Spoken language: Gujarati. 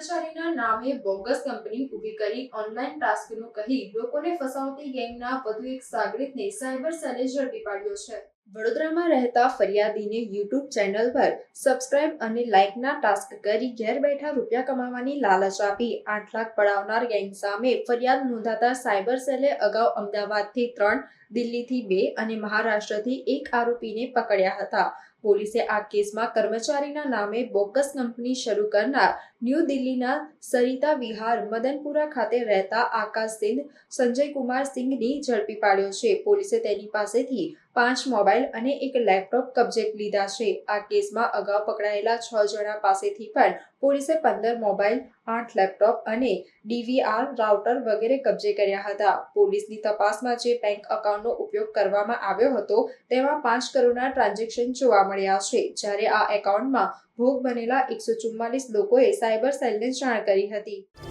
નામે બોગસ કંપની ઊભી કરી ઓનલાઈન ટાસ્કનું કહી લોકોને ફસાવતી ગેંગના વધુ એક સાગરીતને સાયબર સેલે ઝડપી પાડ્યો છે. વડોદરામાં રહેતા ફરિયાદીને યુટ્યુબ ચેનલ પર સબસ્ક્રાઇબ અને લાઇકના ટાસ્ક કરી ઘેર બેઠા રૂપિયા કમાવાની લાલચ આપી. આઠ લાખ પડાવનાર ગેંગ સામે ફરિયાદ નોંધાતા સાયબર સેલે અગાઉ અમદાવાદથી ત્રણ, દિલ્હીથી બે અને મહારાષ્ટ્રથી એક આરોપીને પકડ્યા હતા. પોલીસે આ કેસમાં કર્મચારીના નામે બોગસ કંપની શરૂ કરનાર ન્યૂ દિલ્હીના સરિતા વિહાર, મદનપુરા ખાતે રહેતા આકાશ સિંધ સંજય કુમાર સિંઘની ઝડપી પાડ્યો છે. પોલીસે તેની પાસેથી પાંચ મોબાઈલ અને એક લેપટોપ કબજે લીધા છે. આ કેસમાં અગાઉ પકડાયેલા છ જણા પાસેથી પણ પોલીસે પંદર મોબાઈલ, આઠ લેપટોપ અને ડીવીઆર રાઉટર વગેરે કબજે કર્યા હતા. પોલીસની તપાસમાં જે બેંક એકાઉન્ટનો ઉપયોગ કરવામાં આવ્યો હતો, તેમાં પાંચ કરોડના ટ્રાન્ઝેક્શન જોવા મળ્યા છે. જ્યારે આ એકાઉન્ટમાં ભોગ બનેલા એકસો ચુમ્માલીસ લોકોએ સાયબર સેલને જાણ કરી હતી.